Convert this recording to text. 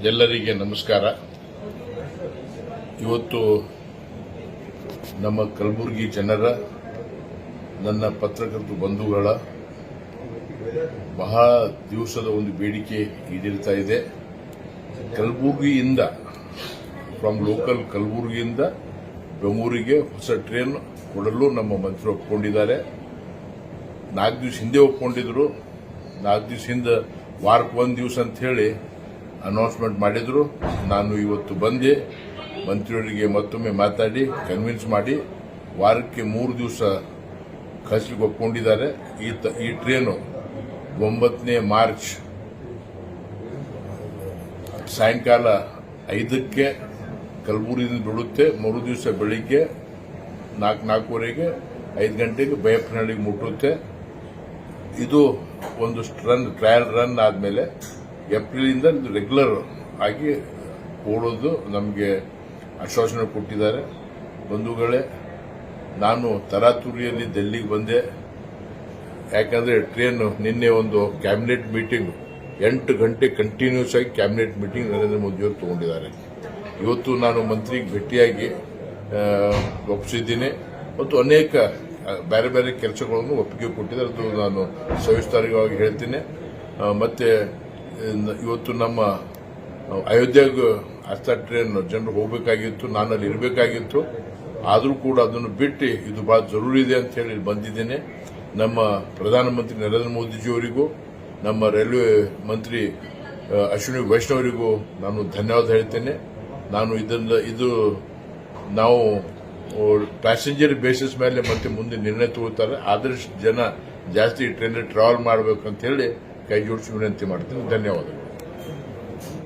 ಎಲ್ಲರಿಗೆ ನಮಸ್ಕಾರ. ಇವತ್ತು ನಮ್ಮ ಕಲಬುರಗಿ ಜನರ, ನನ್ನ ಪತ್ರಕರ್ತ ಬಂಧುಗಳ ಬಹಳ ದಿವಸದ ಒಂದು ಬೇಡಿಕೆ ಈಡೇರ್ತಾ ಇದೆ. ಕಲಬುರಗಿಯಿಂದ ಫ್ರಮ್ ಲೋಕಲ್ ಕಲಬುರಗಿಯಿಂದ ಬೆಂಗಳೂರಿಗೆ ಹೊಸ ಟ್ರೈನ್ ಕೊಡಲು ನಮ್ಮ ಮಂತ್ರಿ ಒಪ್ಪಿಕೊಂಡಿದ್ದಾರೆ ನಾಲ್ಕು ದಿವಸ ಹಿಂದೆ ಒಪ್ಪಿಕೊಂಡಿದ್ರು ನಾಲ್ಕು ದಿವಸ ಹಿಂದೆ ವಾರಕ್ಕೆ ಒಂದು ದಿವಸ ಅಂತ ಹೇಳಿ ಅನೌನ್ಸ್ಮೆಂಟ್ ಮಾಡಿದ್ರು. ನಾನು ಇವತ್ತು ಬಂದೆ. ಮಂತ್ರಿಯವರಿಗೆ ಮತ್ತೊಮ್ಮೆ ಮಾತಾಡಿ ಕನ್ವಿನ್ಸ್ ಮಾಡಿ, ವಾರಕ್ಕೆ ಮೂರು ದಿವಸ ಕಳಿಸ್ಲಿಕ್ಕೆ ಒಪ್ಕೊಂಡಿದ್ದಾರೆ ಈ ತ- ಈ ಟ್ರೇನು ಒಂಬತ್ತನೇ ಮಾರ್ಚ್, ಸಾಯಂಕಾಲ ಐದಕ್ಕೆ ಕಲಬುರಗಿಯಿಂದ ಬಿಡುತ್ತೆ ಮರು ದಿವಸ ಬೆಳಿಗ್ಗೆ ನಾಲ್ಕು, ನಾಲ್ಕೂವರೆಗೆ, ಐದು ಗಂಟೆಗೆ ಬಯಪ್ಪನಹಳ್ಳಿಗೆ ಮುಟ್ಟುತ್ತೆ. ಇದು ಒಂದು ರನ್ ಟ್ರಯಲ್ ರನ್ ಆದಮೇಲೆ ಏಪ್ರಿಲಿಂದ ರೆಗ್ಯುಲರ್ ಆಗಿ ಓಡೋದು ನಮಗೆ ಆಶ್ವಾಸನೆ ಕೊಟ್ಟಿದ್ದಾರೆ. ಬಂಧುಗಳೇ, ನಾನು ತರಾತುರಿಯಲ್ಲಿ ಡೆಲ್ಲಿಗೆ ಬಂದೆ. ಯಾಕಂದ್ರೆ ಟ್ರೇನ್ ನಿನ್ನೆ ಒಂದು ಕ್ಯಾಬಿನೆಟ್ ಮೀಟಿಂಗ್ ಎಂಟು ಗಂಟೆ ಕಂಟಿನ್ಯೂಸ್ ಆಗಿ ಕ್ಯಾಬಿನೆಟ್ ಮೀಟಿಂಗ್ ನರೇಂದ್ರ ಮೋದಿಯವರು ತಗೊಂಡಿದ್ದಾರೆ. ಇವತ್ತು ನಾನು ಮಂತ್ರಿಗೆ ಭೇಟಿಯಾಗಿ ಒಪ್ಪಿಸಿದ್ದೀನಿ ಮತ್ತು ಅನೇಕ ಬೇರೆ ಬೇರೆ ಕೆಲಸಗಳನ್ನು ಒಪ್ಪಿಗೆ ಕೊಟ್ಟಿದ್ದಾರೆ. ಅದು ನಾನು ಸವಿಸ್ತಾರವಾಗಿ ಹೇಳ್ತೀನಿ. ಮತ್ತು ಇವತ್ತು ನಮ್ಮ ಅಯೋಧ್ಯೆಗೆ ಅರ್ಥ ಟ್ರೈನ್ ಜನರು ಹೋಗಬೇಕಾಗಿತ್ತು ನಾನು ಅಲ್ಲಿ ಇರಬೇಕಾಗಿತ್ತು. ಆದರೂ ಕೂಡ ಅದನ್ನು ಬಿಟ್ಟು ಇದು ಬಹಳ ಜರೂರಿ ಇದೆ ಅಂತ ಹೇಳಿ ಬಂದಿದ್ದೇನೆ. ನಮ್ಮ ಪ್ರಧಾನಮಂತ್ರಿ ನರೇಂದ್ರ ಮೋದಿಜಿಯವರಿಗೂ, ನಮ್ಮ ರೈಲ್ವೆ ಮಂತ್ರಿ ಅಶ್ವಿನಿ ವೈಷ್ಣವರಿಗೂ ನಾನು ಧನ್ಯವಾದ ಹೇಳ್ತೇನೆ. ನಾನು ಇದನ್ನ ಇದು ನಾವು ಪ್ಯಾಸೆಂಜರ್ ಬೇಸಿಸ್ ಮೇಲೆ ಮತ್ತೆ ಮುಂದೆ ನಿರ್ಣಯ ತಗೋತಾರೆ. ಆದಷ್ಟು ಜನ ಜಾಸ್ತಿ ಟ್ರೈನಲ್ಲಿ ಟ್ರಾವೆಲ್ ಮಾಡಬೇಕು ಹೇಳಿ ಕೈ ವಿನಂತಿ ಮಾಡ್ತೀನಿ. ಧನ್ಯವಾದಗಳು.